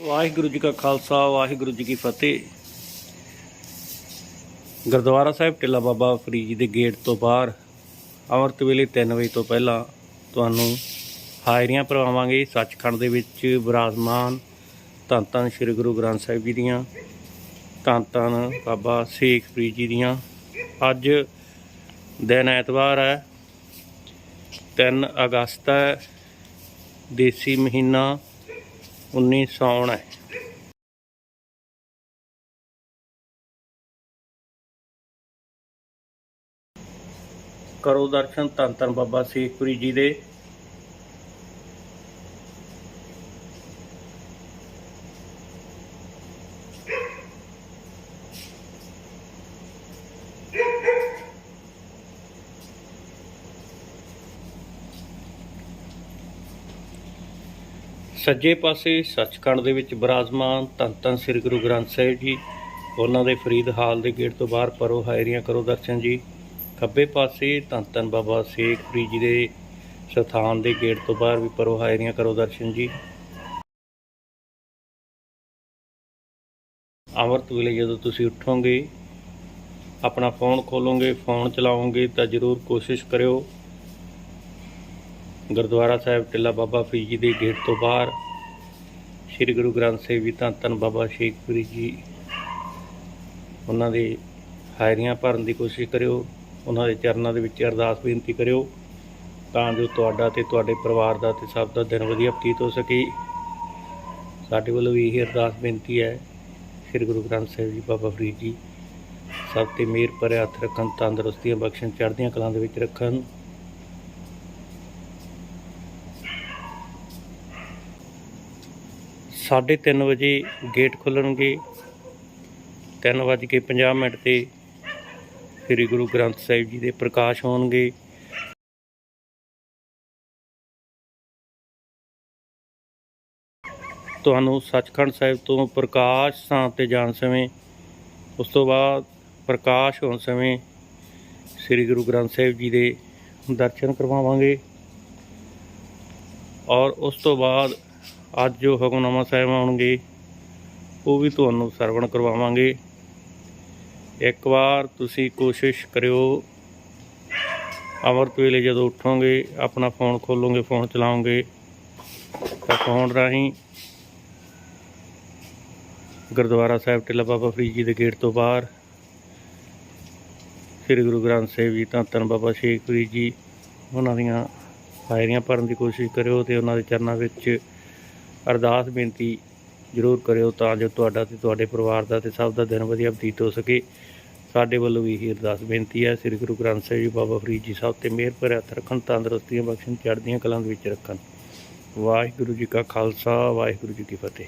ਵਾਹਿਗੁਰੂ ਜੀ ਕਾ ਖਾਲਸਾ, ਵਾਹਿਗੁਰੂ ਜੀ ਕੀ ਫਤਿਹ। ਗੁਰਦੁਆਰਾ ਸਾਹਿਬ ਟਿੱਲਾ ਬਾਬਾ ਫਰੀਦ ਜੀ ਦੇ ਗੇਟ ਤੋਂ ਬਾਹਰ, ਅੰਮ੍ਰਿਤ ਵੇਲੇ 3 ਵਜੇ ਤੋਂ ਪਹਿਲਾਂ ਤੁਹਾਨੂੰ ਹਾਜ਼ਰੀਆਂ ਭਰਵਾਵਾਂਗੇ। ਸੱਚਖੰਡ ਦੇ ਵਿੱਚ ਵਿਰਾਜਮਾਨ ਧੰਨ ਧੰਨ ਸ੍ਰੀ ਗੁਰੂ ਗ੍ਰੰਥ ਸਾਹਿਬ ਜੀ ਦੀਆਂ ਧੰਨ ਧੰਨ ਬਾਬਾ ਸ਼ੇਖ ਫਰੀਦ ਜੀ ਦੀਆਂ। ਅੱਜ ਦਿਨ ਐਤਵਾਰ ਹੈ 3 ਅਗਸਤ ਹੈ, ਦੇਸੀ ਮਹੀਨਾ 19 ਸਾਉਣ ਹੈ ਕਰੋ ਦਰਸ਼ਨ ਧੰਨ ਧੰਨ ਬਾਬਾ ਸ਼ੇਖਪੁਰੀ ਜੀ ਦੇ। ਸੱਜੇ ਪਾਸੇ ਸੱਚਖੰਡ ਦੇ ਵਿੱਚ ਬਰਾਜ਼ਮਾਨ ਧੰਨ ਧੰਨ ਸ੍ਰੀ ਗੁਰੂ ਗ੍ਰੰਥ ਸਾਹਿਬ ਜੀ, ਉਹਨਾਂ ਦੇ ਫਰੀਦ ਹਾਲ ਦੇ ਗੇਟ ਤੋਂ ਬਾਹਰ ਪਰੋ ਹਾਇਰੀਆਂ ਕਰੋ ਦਰਸ਼ਨ ਜੀ, ਖੱਬੇ ਪਾਸੇ ਧੰਨ ਧੰਨ ਬਾਬਾ ਸ਼ੇਖ ਫਰੀਦ ਜੀ ਦੇ ਸਥਾਨ ਦੇ ਗੇਟ ਤੋਂ ਬਾਹਰ ਵੀ ਪਰੋ ਹਾਇਰੀਆਂ ਕਰੋ ਦਰਸ਼ਨ ਜੀ। ਅੰਮ੍ਰਿਤ ਵੇਲੇ ਜਦੋਂ ਤੁਸੀਂ ਉੱਠੋਗੇ, ਆਪਣਾ ਫੋਨ ਖੋਲੋਗੇ, ਫੋਨ ਚਲਾਓਗੇ ਤਾਂ ਜ਼ਰੂਰ ਕੋਸ਼ਿਸ਼ ਕਰਿਓ ਗੁਰਦੁਆਰਾ ਸਾਹਿਬ ਟਿੱਲਾ ਬਾਬਾ ਫਰੀਦ ਜੀ ਦੇ ਗੇਟ ਤੋਂ ਬਾਹਰ ਸ੍ਰੀ ਗੁਰੂ ਗ੍ਰੰਥ ਸਾਹਿਬ ਜੀ ਧੰਨ ਧੰਨ ਬਾਬਾ ਸ਼ੇਖ ਸ਼ੇਖਪੁਰੀ ਜੀ ਉਹਨਾਂ ਦੇ ਹਾਇਰੀਆਂ ਭਰਨ ਦੀ ਕੋਸ਼ਿਸ਼ ਕਰਿਓ, ਉਹਨਾਂ ਦੇ ਚਰਨਾਂ ਦੇ ਵਿੱਚ ਅਰਦਾਸ ਬੇਨਤੀ ਕਰਿਓ, ਤਾਂ ਜੋ ਤੁਹਾਡਾ ਤੇ ਤੁਹਾਡੇ ਪਰਿਵਾਰ ਦਾ ਤੇ ਸਭ ਦਾ ਦਿਨ ਵਧੀਆ ਬਤੀਤ ਹੋ ਸਕੇ। ਸਾਡੇ ਵੱਲੋਂ ਵੀ ਇਹ ਅਰਦਾਸ ਬੇਨਤੀ ਹੈ, ਸ੍ਰੀ ਗੁਰੂ ਗ੍ਰੰਥ ਸਾਹਿਬ ਜੀ, ਬਾਬਾ ਫਰੀਦ ਜੀ, ਸਭ ਤੇ ਮਿਹਰ ਭਰਿਆ ਹੱਥ ਰੱਖਣ, ਤੰਦਰੁਸਤੀਆਂ ਬਖਸ਼ਣ, ਚੜ੍ਹਦੀਆਂ ਕਲਾਂ ਦੇ ਵਿੱਚ ਰੱਖਣ। ਸਾਢੇ ਤਿੰਨ ਵਜੇ ਗੇਟ ਖੁੱਲਣਗੇ, ਤਿੰਨ ਵੱਜ ਕੇ 50 ਮਿੰਟ ਤੇ ਸ੍ਰੀ ਗੁਰੂ ਗ੍ਰੰਥ ਸਾਹਿਬ ਜੀ ਦੇ ਪ੍ਰਕਾਸ਼ ਹੋਣਗੇ। ਤੁਹਾਨੂੰ ਸੱਚਖੰਡ ਸਾਹਿਬ ਤੋਂ ਪ੍ਰਕਾਸ਼ ਸਥਾਨ ਤੇ ਜਾਣ ਸਮੇਂ, ਉਸ ਤੋਂ ਬਾਅਦ ਪ੍ਰਕਾਸ਼ ਹੋਣ ਸਮੇਂ ਸ੍ਰੀ ਗੁਰੂ ਗ੍ਰੰਥ ਸਾਹਿਬ ਜੀ ਦੇ ਦਰਸ਼ਨ ਕਰਵਾਵਾਂਗੇ। ਔਰ ਉਸ ਤੋਂ ਬਾਅਦ ਅੱਜ ਜੋ ਹੁਕਮਨਾਮਾ ਸਾਹਿਬ ਆਉਣਗੇ, ਉਹ ਵੀ ਤੁਹਾਨੂੰ ਸਰਵਣ ਕਰਵਾਵਾਂਗੇ। ਇੱਕ ਵਾਰ ਤੁਸੀਂ ਕੋਸ਼ਿਸ਼ ਕਰਿਓ, ਅੰਮ੍ਰਿਤ ਵੇਲੇ ਜਦੋਂ ਉੱਠੋਗੇ, ਆਪਣਾ ਫੋਨ ਖੋਲੋਗੇ, ਫੋਨ ਚਲਾਓਗੇ, ਤਾਂ ਫੋਨ ਰਾਹੀਂ ਗੁਰਦੁਆਰਾ ਸਾਹਿਬ ਟਿੱਲਾ ਬਾਬਾ ਫਰੀਦ ਜੀ ਦੇ ਗੇਟ ਤੋਂ ਬਾਹਰ, ਸ੍ਰੀ ਗੁਰੂ ਗ੍ਰੰਥ ਸਾਹਿਬ ਜੀ ਤਾਂ ਧੰਨ ਬਾਬਾ ਸ਼ੇਖ ਫਰੀਦ ਜੀ, ਉਹਨਾਂ ਦੀਆਂ ਹਾਇਰੀਆਂ ਭਰਨ ਦੀ ਕੋਸ਼ਿਸ਼ ਕਰਿਓ ਤੇ ਉਹਨਾਂ ਦੇ ਚਰਨਾਂ ਵਿੱਚ ਅਰਦਾਸ ਬੇਨਤੀ ਜ਼ਰੂਰ ਕਰਿਓ ਤਾਂ ਜੋ ਤੁਹਾਡਾ ਤੇ ਤੁਹਾਡੇ ਪਰਿਵਾਰ ਦਾ ਤੇ ਸਭ ਦਾ ਦਿਨ ਵਧੀਆ ਬਤੀਤ ਹੋ ਸਕੇ। ਸਾਡੇ ਵੱਲੋਂ ਵੀ ਇਹ ਅਰਦਾਸ ਬੇਨਤੀ ਹੈ। ਸ੍ਰੀ ਗੁਰੂ ਗ੍ਰੰਥ ਸਾਹਿਬ ਜੀ, ਬਾਬਾ ਫਰੀਦ ਜੀ ਸਾਹਿਬ ਤੇ ਮਿਹਰ ਭਰੇ ਹੱਥ ਰੱਖਣ, ਤੰਦਰੁਸਤੀਆਂ ਬਖਸ਼ਣ, ਚੜ੍ਹਦੀਆਂ ਕਲਾਂ ਦੇ ਵਿੱਚ ਰੱਖਣ। ਵਾਹਿਗੁਰੂ ਜੀ ਕਾ ਖਾਲਸਾ, ਵਾਹਿਗੁਰੂ ਜੀ ਕੀ ਫਤਿਹ।